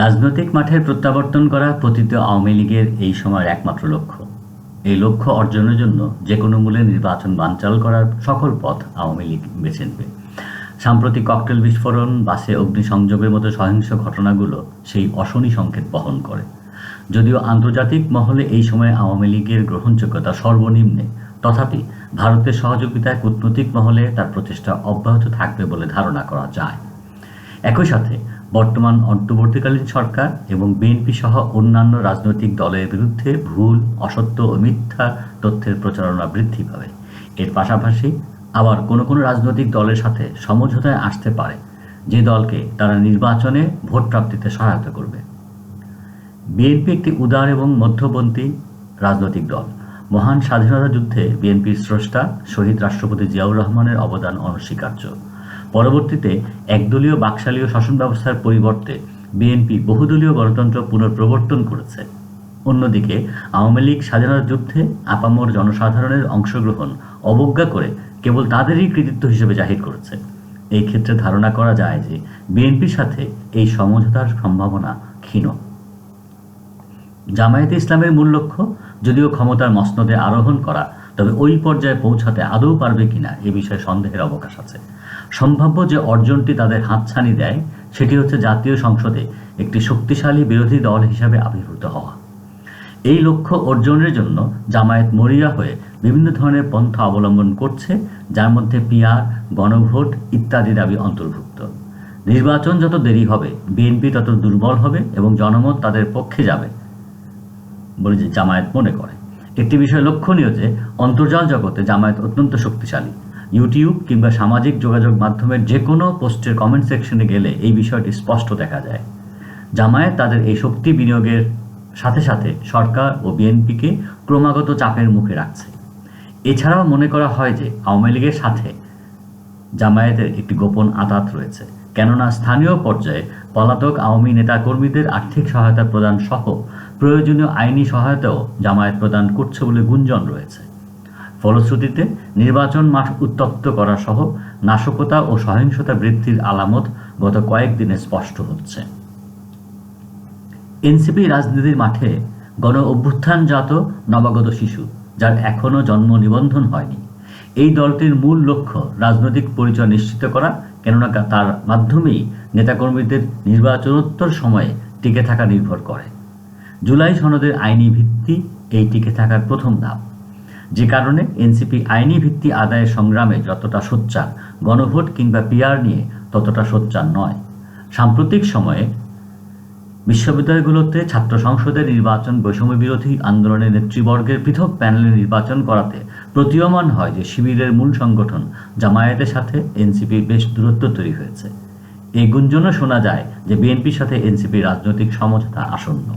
রাজনৈতিক মাঠের প্রত্যাবর্তন করা পতিত আওয়ামী লীগের এই সময়ের একমাত্র লক্ষ্য। এই লক্ষ্য অর্জনের জন্য যে কোনো মূল্যে নির্বাচন বানচাল করার সকল পথ আওয়ামী লীগ বেছে নেবে। সাম্প্রতিক ককটেল বিস্ফোরণ, বাসে অগ্নিসংযোগের মতো সহিংস ঘটনাগুলো সেই অশনি সংকেত বহন করে। যদিও আন্তর্জাতিক মহলে এই সময়ে আওয়ামী লীগের গ্রহণযোগ্যতা সর্বনিম্নে, তথাপি ভারতের সহযোগিতায় কূটনৈতিক মহলে তার প্রচেষ্টা অব্যাহত থাকবে বলে ধারণা করা যায়। একই সাথে বর্তমান অন্তর্বর্তীকালীন সরকার এবং বিএনপি সহ অন্যান্য রাজনৈতিক দলের বিরুদ্ধে ভুল, অসত্য ও মিথ্যা তথ্যের প্রচারণা বৃদ্ধি পাবে। এর পাশাপাশি আবার কোনো কোনো রাজনৈতিক দলের সাথে সমঝোতায় আসতে পারে, যে দলকে তারা নির্বাচনে ভোট প্রাপ্তিতে সহায়তা করবে। বিএনপি একটি উদার এবং মধ্যপন্থী রাজনৈতিক দল। মহান স্বাধীনতা যুদ্ধে বিএনপির স্রষ্টা শহীদ রাষ্ট্রপতি জিয়াউর রহমানের অবদান অনস্বীকার্য। পরবর্তীতে একদলীয় বাকশালীয় শাসন ব্যবস্থার পরিবর্তে বিএনপি বহুদলীয় গণতন্ত্র পুনঃপ্রবর্তন করেছে। অন্যদিকে, আওয়ামী লীগ স্বাধীনতা যুদ্ধে আপামর জনসাধারণের অংশগ্রহণ অবজ্ঞা করে কেবল তাদেরই কৃতিত্ব হিসেবে জাহির করেছে। এই ক্ষেত্রে ধারণা করা যায় যে বিএনপির সাথে এই সমঝোতার সম্ভাবনা ক্ষীণ। জামায়াতে ইসলামের মূল লক্ষ্য, যদিও ক্ষমতার মসনদে আরোহণ করা, তবে ওই পর্যায়ে পৌঁছাতে আদৌ পারবে কিনা এ বিষয়ে সন্দেহের অবকাশ আছে। সম্ভাব্য যে অর্জনটি তাদের হাতছানি দেয়, সেটি হচ্ছে জাতীয় সংসদে একটি শক্তিশালী বিরোধী দল হিসাবে আবির্ভূত হওয়া। এই লক্ষ্য অর্জনের জন্য জামায়াত মরিয়া হয়ে বিভিন্ন ধরনের পন্থা অবলম্বন করছে, যার মধ্যে পিয়ার গণভোট ইত্যাদি দাবি অন্তর্ভুক্ত। নির্বাচন যত দেরি হবে, বিএনপি তত দুর্বল হবে এবং জনমত তাদের পক্ষে যাবে বলে যে জামায়াত মনে করে। একটি বিষয় লক্ষণীয় যে, অন্তর্জাল জগতে জামায়াত অত্যন্ত শক্তিশালী। ইউটিউব কিংবা সামাজিক যোগাযোগ মাধ্যমের যে কোনো পোস্টের কমেন্ট সেকশনে গেলে এই বিষয়টি স্পষ্ট দেখা যায়। জামায়াত তাদের এই শক্তি বিনিয়োগের সাথে সাথে সরকার ও বিএনপিকে ক্রমাগত চাপের মুখে রাখছে। এছাড়াও মনে করা হয় যে আওয়ামী লীগের সাথে জামায়াতের একটি গোপন আতাত রয়েছে। কেননা স্থানীয় পর্যায়ে পলাতক আওয়ামী নেতাকর্মীদের আর্থিক সহায়তা প্রদান সহ প্রয়োজনীয় আইনি সহায়তাও জামায়াত প্রদান করছে বলে গুঞ্জন রয়েছে। ফলশ্রুতিতে নির্বাচন মাঠ উত্তপ্ত করা সহ নাশকতা ও সহিংসতা বৃদ্ধির আলামত গত কয়েকদিনে স্পষ্ট হচ্ছে। এনসিপি রাজনীতির মাঠে গণ অভ্যুত্থানজাত নবাগত শিশু, যার এখনও জন্ম নিবন্ধন হয়নি। এই দলটির মূল লক্ষ্য রাজনৈতিক পরিচয় নিশ্চিত করা, কেননা তার মাধ্যমেই নেতাকর্মীদের নির্বাচনোত্তর সময়ে টিকে থাকা নির্ভর করে। জুলাই সনদের আইনি ভিত্তি এই টিকে থাকার প্রথম ধাপ। যে কারণে এনসিপি আইনি ভিত্তি আদায়ের সংগ্রামে যতটা সোচ্চার, গণভোট কিংবা পিআর নিয়ে ততটা সোচ্চার নয়। সাম্প্রতিক সময়ে বিশ্ববিদ্যালয়গুলোতে ছাত্র সংসদের নির্বাচন বৈষম্য বিরোধী আন্দোলনের নেতৃবর্গের পৃথক প্যানেলে নির্বাচন করাতে প্রতীয়মান হয় যে শিবিরের মূল সংগঠন জামায়াতের সাথে এনসিপির বেশ দূরত্ব তৈরি হয়েছে। এই গুঞ্জনও শোনা যায় যে বিএনপির সাথে এনসিপির রাজনৈতিক সমঝোতা আসন্ন।